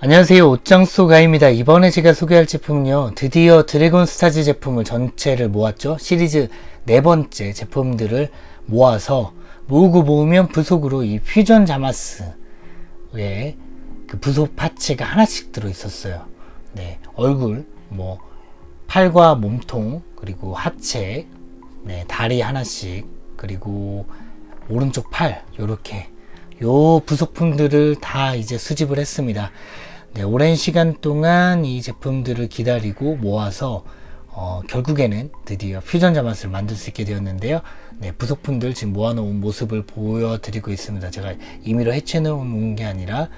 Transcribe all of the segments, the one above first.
안녕하세요. 옷장소 가입니다. 이번에 제가 소개할 제품은요 드디어 드래곤 스타즈 제품을 전체를 모았죠. 시리즈 네 번째 제품들을 모아서 모으고 모으면 부속으로 이 퓨전 자마스의 그 부속 파츠가 하나씩 들어 있었어요. 네 얼굴 뭐 팔과 몸통 그리고 하체 네 다리 하나씩 그리고 오른쪽 팔 요렇게. 요 부속품들을 다 이제 수집을 했습니다. 네, 오랜 시간 동안 이 제품들을 기다리고 모아서 어, 결국에는 드디어 퓨전 자맛을 만들 수 있게 되었는데요. 네, 부속품들 지금 모아놓은 모습을 보여드리고 있습니다. 제가 임의로 해체해놓은 게 아니라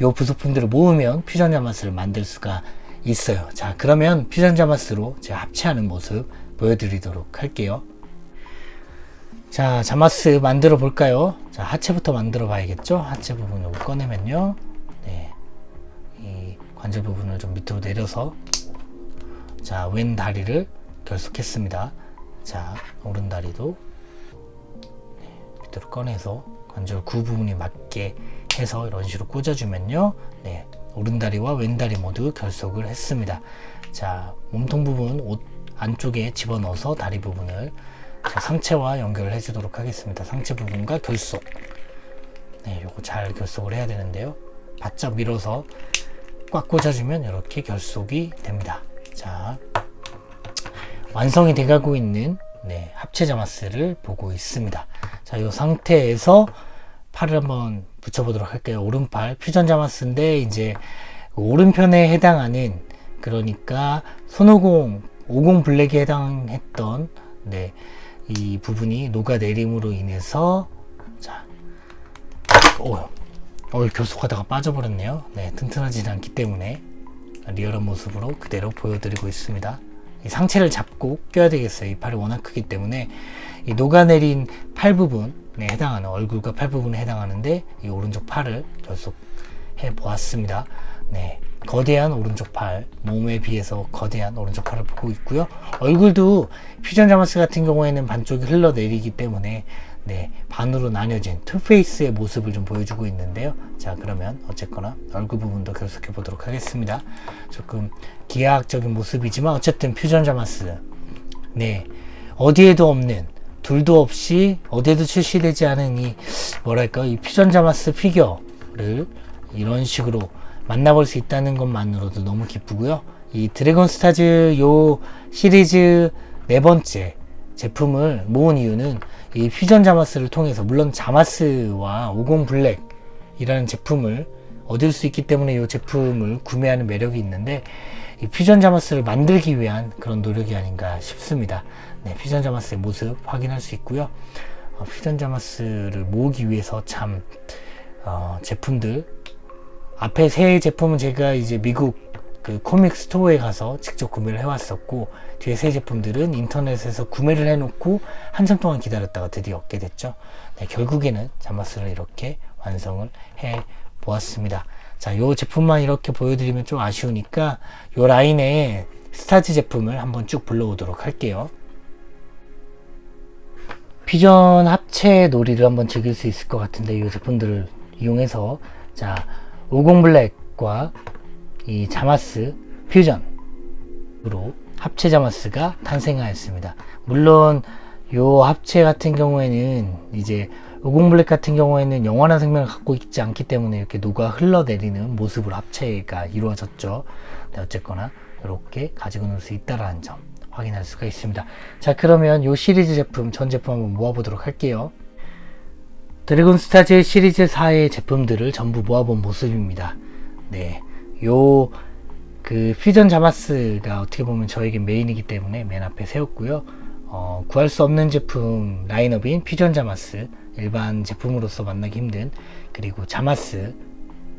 요 부속품들을 모으면 퓨전 자맛을 만들 수가 있어요. 자, 그러면 퓨전 자맛으로 제가 합체하는 모습 보여드리도록 할게요. 자, 자마스 만들어 볼까요? 자, 하체부터 만들어 봐야겠죠? 하체 부분을 꺼내면요. 관절 부분을 좀 밑으로 내려서 자, 왼 다리를 결속했습니다. 자, 오른 다리도 네, 밑으로 꺼내서 관절 구 부분이 맞게 해서 이런 식으로 꽂아주면요. 네, 오른 다리와 왼 다리 모두 결속을 했습니다. 자, 몸통 부분 옷 안쪽에 집어넣어서 다리 부분을 상체와 연결을 해주도록 하겠습니다. 상체 부분과 결속. 네, 요거 잘 결속을 해야 되는데요. 바짝 밀어서 꽉 꽂아주면 이렇게 결속이 됩니다. 자, 완성이 돼가고 있는 네, 합체 자마스를 보고 있습니다. 자, 이 상태에서 팔을 한번 붙여보도록 할게요. 오른팔 퓨전 자마스인데 이제 오른편에 해당하는 그러니까 손오공 50 블랙에 해당했던 네, 이 부분이 녹아내림으로 인해서 자, 어, 어 결속하다가 빠져버렸네요. 네, 튼튼하지 않기 때문에 리얼한 모습으로 그대로 보여드리고 있습니다. 이 상체를 잡고 껴야 되겠어요. 이 팔이 워낙 크기 때문에 이 녹아내린 팔 부분에 해당하는 얼굴과 팔 부분에 해당하는데 이 오른쪽 팔을 결속해 보았습니다. 네, 거대한 오른쪽 팔, 몸에 비해서 거대한 오른쪽 팔을 보고 있고요. 얼굴도 퓨전 자마스 같은 경우에는 반쪽이 흘러내리기 때문에 네, 반으로 나뉘어진 투페이스의 모습을 좀 보여주고 있는데요. 자, 그러면 어쨌거나 얼굴 부분도 결속해 보도록 하겠습니다. 조금 기하학적인 모습이지만 어쨌든 퓨전 자마스 네, 어디에도 없는 둘도 없이 어디에도 출시되지 않은 이 뭐랄까 이 퓨전 자마스 피규어를 이런 식으로 만나볼 수 있다는 것만으로도 너무 기쁘고요. 이 드래곤 스타즈 요 시리즈 네 번째 제품을 모은 이유는 이 퓨전 자마스를 통해서 물론 자마스와 50 블랙이라는 제품을 얻을 수 있기 때문에 이 제품을 구매하는 매력이 있는데 이 퓨전 자마스를 만들기 위한 그런 노력이 아닌가 싶습니다. 네, 퓨전 자마스의 모습 확인할 수 있고요. 어, 퓨전 자마스를 모으기 위해서 참 어, 제품들 앞에 새 제품은 제가 이제 미국 그 코믹 스토어에 가서 직접 구매를 해왔었고 뒤에 새 제품들은 인터넷에서 구매를 해놓고 한참 동안 기다렸다가 드디어 얻게 됐죠. 네, 결국에는 자마스를 이렇게 완성을 해 보았습니다. 자, 이 제품만 이렇게 보여드리면 좀 아쉬우니까 이 라인의 스타즈 제품을 한번 쭉 불러오도록 할게요. 피전 합체 놀이를 한번 즐길 수 있을 것 같은데 이 제품들을 이용해서 자 50 블랙과 이 자마스 퓨전으로 합체 자마스가 탄생하였습니다. 물론 요 합체 같은 경우에는 이제 50 블랙 같은 경우에는 영원한 생명을 갖고 있지 않기 때문에 이렇게 녹아 흘러내리는 모습으로 합체가 이루어졌죠. 네, 어쨌거나 이렇게 가지고 놀 수 있다라는 점 확인할 수가 있습니다. 자 그러면 요 시리즈 제품 전 제품 한번 모아보도록 할게요. 드래곤 스타즈 시리즈 4의 제품들을 전부 모아본 모습입니다. 네. 요, 그, 퓨전 자마스가 어떻게 보면 저에게 메인이기 때문에 맨 앞에 세웠고요. 어, 구할 수 없는 제품 라인업인 퓨전 자마스, 일반 제품으로서 만나기 힘든, 그리고 자마스,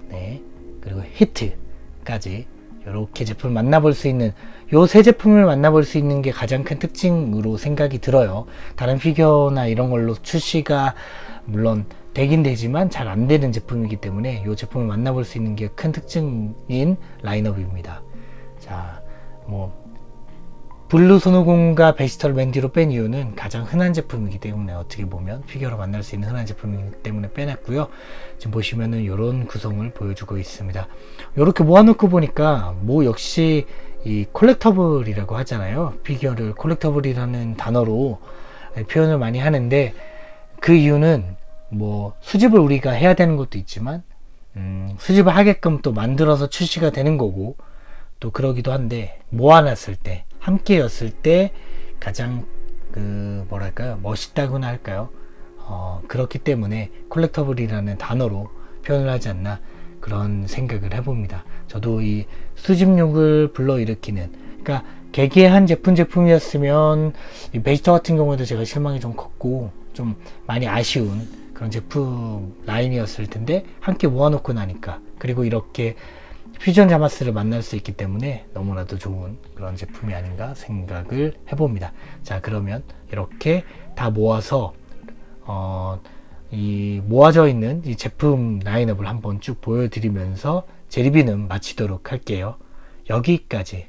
네. 그리고 히트까지 이렇게 제품을 만나볼 수 있는 요 세 제품을 만나볼 수 있는 게 가장 큰 특징으로 생각이 들어요. 다른 피규어나 이런 걸로 출시가 물론 되긴 되지만 잘 안 되는 제품이기 때문에 이 제품을 만나볼 수 있는 게 큰 특징인 라인업입니다. 자, 뭐 블루 손오공과 베지털 맨디로 뺀 이유는 가장 흔한 제품이기 때문에 어떻게 보면 피규어로 만날 수 있는 흔한 제품이기 때문에 빼놨고요. 지금 보시면은 이런 구성을 보여주고 있습니다. 이렇게 모아놓고 보니까 뭐 역시 이 콜렉터블이라고 하잖아요. 피규어를 콜렉터블이라는 단어로 표현을 많이 하는데 그 이유는 뭐 수집을 우리가 해야 되는 것도 있지만 음, 수집을 하게끔 또 만들어서 출시가 되는 거고 또 그러기도 한데 모아놨을 때 함께였을 때 가장 그 뭐랄까요 멋있다고나 할까요 어, 그렇기 때문에 콜렉터블이라는 단어로 표현을 하지 않나 그런 생각을 해봅니다. 저도 이 수집욕을 불러일으키는 그러니까 개개한 제품 제품이었으면 이 베지터 같은 경우에도 제가 실망이 좀 컸고 좀 많이 아쉬운 그런 제품 라인이었을 텐데 함께 모아놓고 나니까 그리고 이렇게 퓨전 자마스를 만날 수 있기 때문에 너무나도 좋은 그런 제품이 아닌가 생각을 해봅니다. 자 그러면 이렇게 다 모아서 어, 이 모아져 있는 이 제품 라인업을 한번 쭉 보여드리면서 제 리뷰는 마치도록 할게요. 여기까지